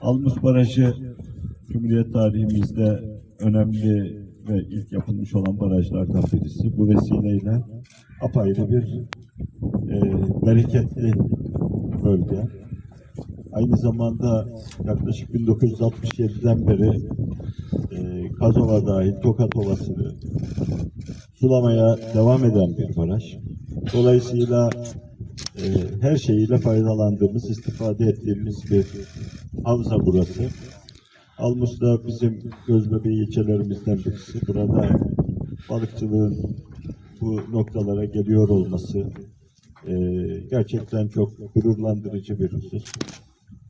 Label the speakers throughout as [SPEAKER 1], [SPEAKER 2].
[SPEAKER 1] Almus Barajı Cumhuriyet tarihimizde önemli ve ilk yapılmış olan barajlardan birisi. Bu vesileyle apayrı bir e, bereketli bölge. Aynı zamanda yaklaşık 1967'den beri e, Kazova dahil Tokat Ovası'nı sulamaya devam eden bir baraj. Dolayısıyla e, her şeyiyle faydalandığımız, istifade ettiğimiz bir havza burası. Almus da bizim gözbebeği ilçelerimizden birisi. Burada balıkçılığın bu noktalara geliyor olması e, gerçekten çok gururlandırıcı bir husus.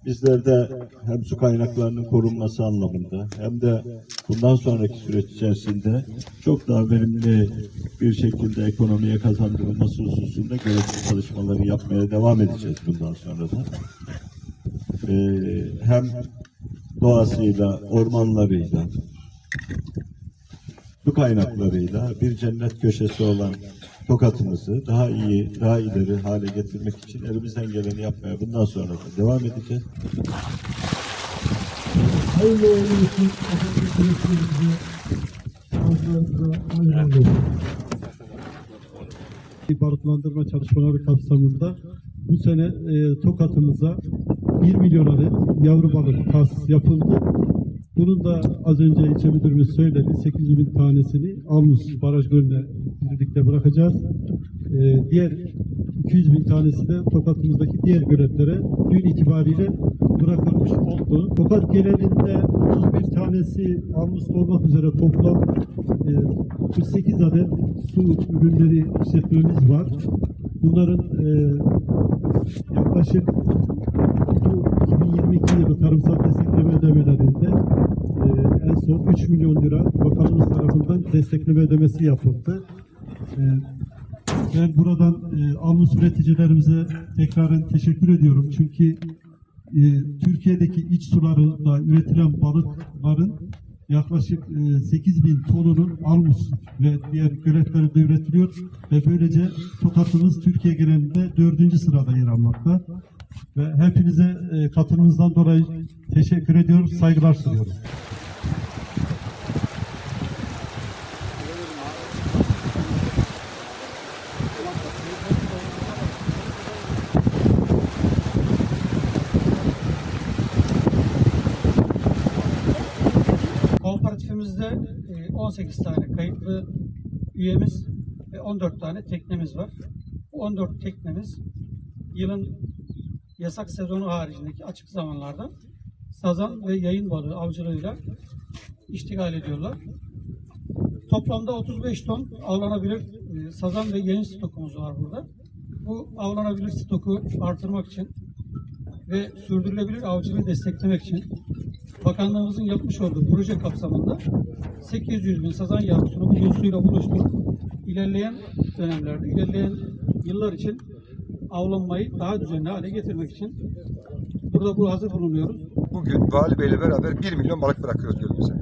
[SPEAKER 1] Bizler de hem su kaynaklarının korunması anlamında hem de bundan sonraki süreç içerisinde çok daha verimli bir şekilde ekonomiye kazandırılması hususunda gerekli çalışmaları yapmaya devam edeceğiz bundan sonra da. Ee, hem doğasıyla, ormanlarıyla, su kaynaklarıyla bir cennet köşesi olan Tokat'ımızı daha iyi, daha ileri hale getirmek için elimizden geleni yapmaya bundan sonra da devam edeceğiz.
[SPEAKER 2] Hayırlı uğurlu olsun. Barutlandırma çalışmaları kapsamında bu sene e, Tokat'ımıza 1 milyon adet yavru balık tahsis yapıldı. Bunun da az önce ilçe müdürümüz söyledi. 800 bin tanesini Almus Baraj Gölü'ne birlikte bırakacağız. E, diğer 200 bin tanesi de Tokat'ımızdaki diğer göletlere dün itibariyle bırakılmış oldu. Tokat genelinde 31 tanesi Almus'ta olmak üzere toplam e, 48 adet su ürünleri işletmemiz var. Bunların e, yaklaşık bu 2022 yılı tarımsal destekleme ödemelerinde en son 3 milyon lira bakanımız tarafından destekleme ödemesi yapıldı. E, ben buradan e, Almus üreticilerimize tekraren teşekkür ediyorum. Çünkü e, Türkiye'deki iç sularında üretilen balıkların yaklaşık e, 8 bin tonunun Almus ve diğer göletlerinde üretiliyor ve böylece Tokat'ımız Türkiye genelinde dördüncü sırada yer almakta. Ve hepinize e, katılımınızdan dolayı teşekkür ediyorum, saygılar sunuyorum.
[SPEAKER 3] Kooperatifimizde e, 18 tane kayıtlı üyemiz ve 14 tane teknemiz var. Bu 14 teknemiz yılın yasak sezonu haricindeki açık zamanlarda sazan ve yayın balığı avcılığıyla iştigal ediyorlar. Toplamda 35 ton avlanabilir e, sazan ve yayın stokumuz var burada. Bu avlanabilir stoku artırmak için ve sürdürülebilir avcılığı desteklemek için Bakanlığımızın yapmış olduğu proje kapsamında 800 bin sazan yavrusunu bugün suyla buluşturup ilerleyen dönemlerde, ilerleyen yıllar için avlanmayı daha düzenli hale getirmek için burada bu hazır bulunuyoruz.
[SPEAKER 4] Bugün Vali Bey'le beraber 1 milyon balık bırakıyoruz gölümüze.